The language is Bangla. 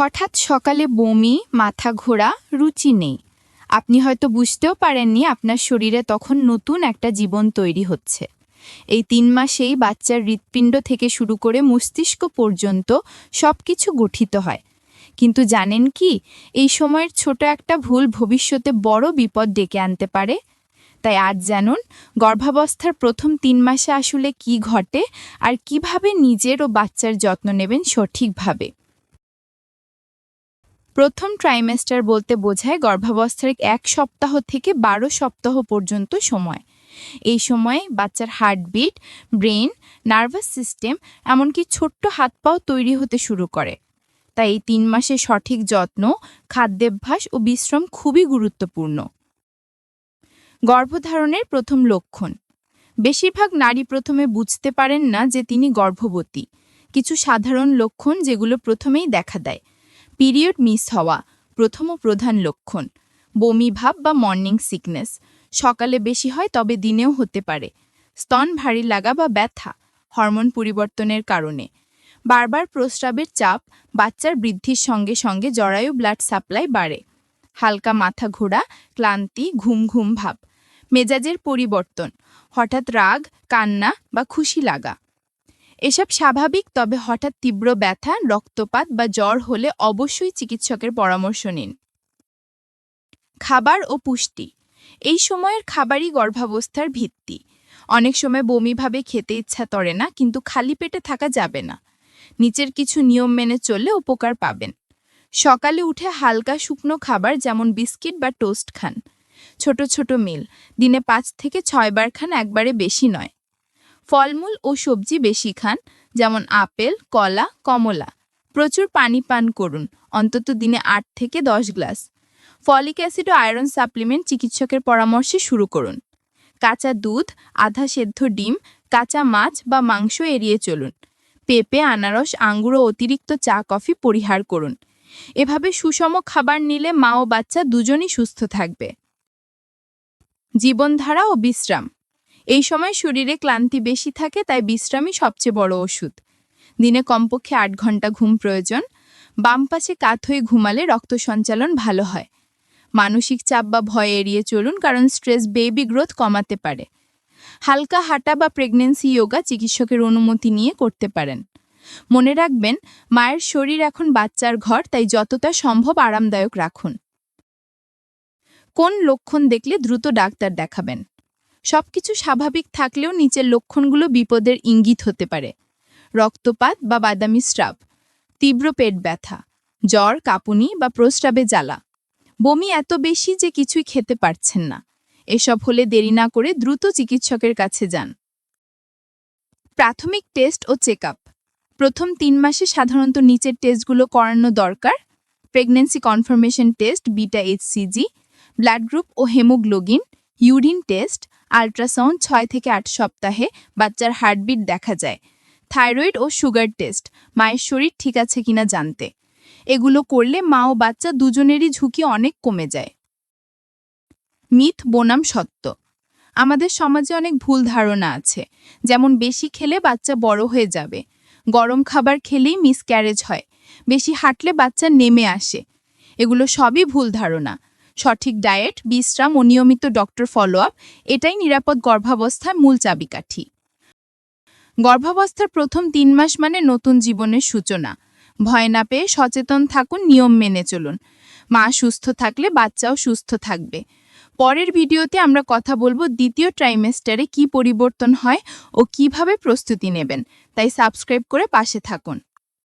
হঠাৎ সকালে বমি, মাথা ঘোরা, রুচি নেই। আপনি হয়তো বুঝতেও পারেননি আপনার শরীরে তখন নতুন একটা জীবন তৈরি হচ্ছে। এই তিন মাসেই বাচ্চার হৃৎপিণ্ড থেকে শুরু করে মস্তিষ্ক পর্যন্ত সব কিছু গঠিত হয়। কিন্তু জানেন কি, এই সময়ের ছোট একটা ভুল ভবিষ্যতে বড় বিপদ ডেকে আনতে পারে? তাই আজ জানুন, গর্ভাবস্থার প্রথম তিন মাসে আসলে কি ঘটে আর কীভাবে নিজের ও বাচ্চার যত্ন নেবেন সঠিকভাবে। প্রথম ট্রাইমেস্টার বলতে বোঝায় গর্ভাবস্থার এক সপ্তাহ থেকে বারো সপ্তাহ পর্যন্ত সময়। এই সময়ে বাচ্চার হার্টবিট ব্রেন নার্ভাস সিস্টেম এমনকি ছোট্ট হাত পাও তৈরি হতে শুরু করে। তাই এই তিন মাসে সঠিক যত্ন, খাদ্যাভ্যাস ও বিশ্রাম খুবই গুরুত্বপূর্ণ। গর্ভধারণের প্রথম লক্ষণ। বেশিরভাগ নারী প্রথমে বুঝতে পারেন না যে তিনি গর্ভবতী। কিছু সাধারণ লক্ষণ যেগুলো প্রথমেই দেখা দেয়। পিরিয়ড মিস হওয়া প্রথম প্রধান লক্ষণ। বমি ভাব বা মর্নিং সিকনেস। সকালে বেশি হয়, তবে দিনেও হতে পারে। স্তন ভারী লাগা বা ব্যথা, হরমোন পরিবর্তনের কারণে। বারবার প্রস্রাবের চাপ, বাচ্চার বৃদ্ধির সঙ্গে সঙ্গে জরায়ু ব্লাড সাপ্লাই বাড়ে। হালকা মাথা ঘোরা, ক্লান্তি, ঘুম ঘুম ভাব। মেজাজের পরিবর্তন। হঠাৎ রাগ, কান্না বা খুশি লাগা। এসব স্বাভাবিক, তবে হঠাৎ তীব্র ব্যথা, রক্তপাত বা জ্বর হলে অবশ্যই চিকিৎসকের পরামর্শ নিন। খাবার ও পুষ্টি। এই সময়ের খাবারই গর্ভাবস্থার ভিত্তি। অনেক সময় বমিভাবে খেতে ইচ্ছা করে না, কিন্তু খালি পেটে থাকা যাবে না। নিচের কিছু নিয়ম মেনে চললে উপকার পাবেন। সকালে উঠে হালকা শুকনো খাবার যেমন বিস্কিট বা টোস্ট খান। ছোট ছোট মিল। দিনে পাঁচ থেকে ছয়বার খান একবারে বেশি নয়। ফলমূল ও সবজি বেশি খান, যেমন আপেল, কলা, কমলা। প্রচুর পানি পান করুন, অন্তত দিনে আট থেকে দশ গ্লাস। ফলিক অ্যাসিড ও আয়রন সাপ্লিমেন্ট চিকিৎসকের পরামর্শে শুরু করুন। কাঁচা দুধ, আধা সেদ্ধ ডিম, কাঁচা মাছ বা মাংস এড়িয়ে চলুন। পেঁপে, আনারস, আঙ্গুর ও অতিরিক্ত চা, কফি পরিহার করুন। এভাবে সুষম খাবার নিলে মা ও বাচ্চা দুজনই সুস্থ থাকবে। জীবনধারা ও বিশ্রাম। এই সময় শরীরে ক্লান্তি বেশি থাকে, তাই বিশ্রামই সবচেয়ে বড় ওষুধ। দিনে কমপক্ষে আট ঘণ্টা ঘুম প্রয়োজন। বাম পাশে কাত হয়ে ঘুমালে রক্ত সঞ্চালন ভালো হয়। মানসিক চাপ বা ভয় এড়িয়ে চলুন, কারণ স্ট্রেস বেবি গ্রোথ কমাতে পারে। হালকা হাঁটা বা প্রেগনেন্সি যোগা চিকিৎসকের অনুমতি নিয়ে করতে পারেন। মনে রাখবেন, মায়ের শরীর এখন বাচ্চার ঘর, তাই যতটা সম্ভব আরামদায়ক রাখুন। কোন লক্ষণ দেখলে দ্রুত ডাক্তার দেখাবেন? সবকিছু স্বাভাবিক থাকলেও নিচের লক্ষণগুলো বিপদের ইঙ্গিত হতে পারে। রক্তপাত বা বাদামি স্রাব, তীব্র পেট ব্যথা, জ্বর, কাঁপুনি বা প্রস্রাবে জ্বালা। বমি এত বেশি যে কিছুই খেতে পারছেন না। এসব হলে দেরি না করে দ্রুত চিকিৎসকের কাছে যান। প্রাথমিক টেস্ট ও চেক প্রথম তিন মাসে সাধারণত নিচের টেস্টগুলো করানো দরকার। Pregnancy confirmation test, beta HCG blood group ও হেমোগ্লোবিন, ইউরিন টেস্ট আল্ট্রাসাউন্ড ছয় থেকে আট সপ্তাহে বাচ্চার হার্টবিট দেখা যায়। থাইরয়েড ও সুগার টেস্ট, মায়ের শরীর ঠিক আছে কিনা জানতে। এগুলো করলে মা ও বাচ্চা দুজনেরই ঝুঁকি অনেক কমে যায়। মিথ বনাম সত্য। আমাদের সমাজে অনেক ভুল ধারণা আছে। যেমন বেশি খেলে বাচ্চা বড় হয়ে যাবে। গরম খাবার খেলেই মিসক্যারেজ হয়। বেশি হাঁটলে বাচ্চা নেমে আসে। এগুলো সবই ভুল ধারণা। সঠিক ডায়েট, বিশ্রাম ও নিয়মিত ডক্টর ফলো আপ এটাই নিরাপদ গর্ভাবস্থার মূল চাবিকাঠি। গর্ভাবস্থার প্রথম তিন মাস মানে নতুন জীবনের সূচনা। ভয় না পেয়ে সচেতন থাকুন, নিয়ম মেনে চলুন। মা সুস্থ থাকলে বাচ্চাও সুস্থ থাকবে। পরের ভিডিওতে আমরা কথা বলব দ্বিতীয় ট্রাইমেস্টারে কি পরিবর্তন হয় ও কীভাবে প্রস্তুতি নেবেন। তাই সাবস্ক্রাইব করে পাশে থাকুন।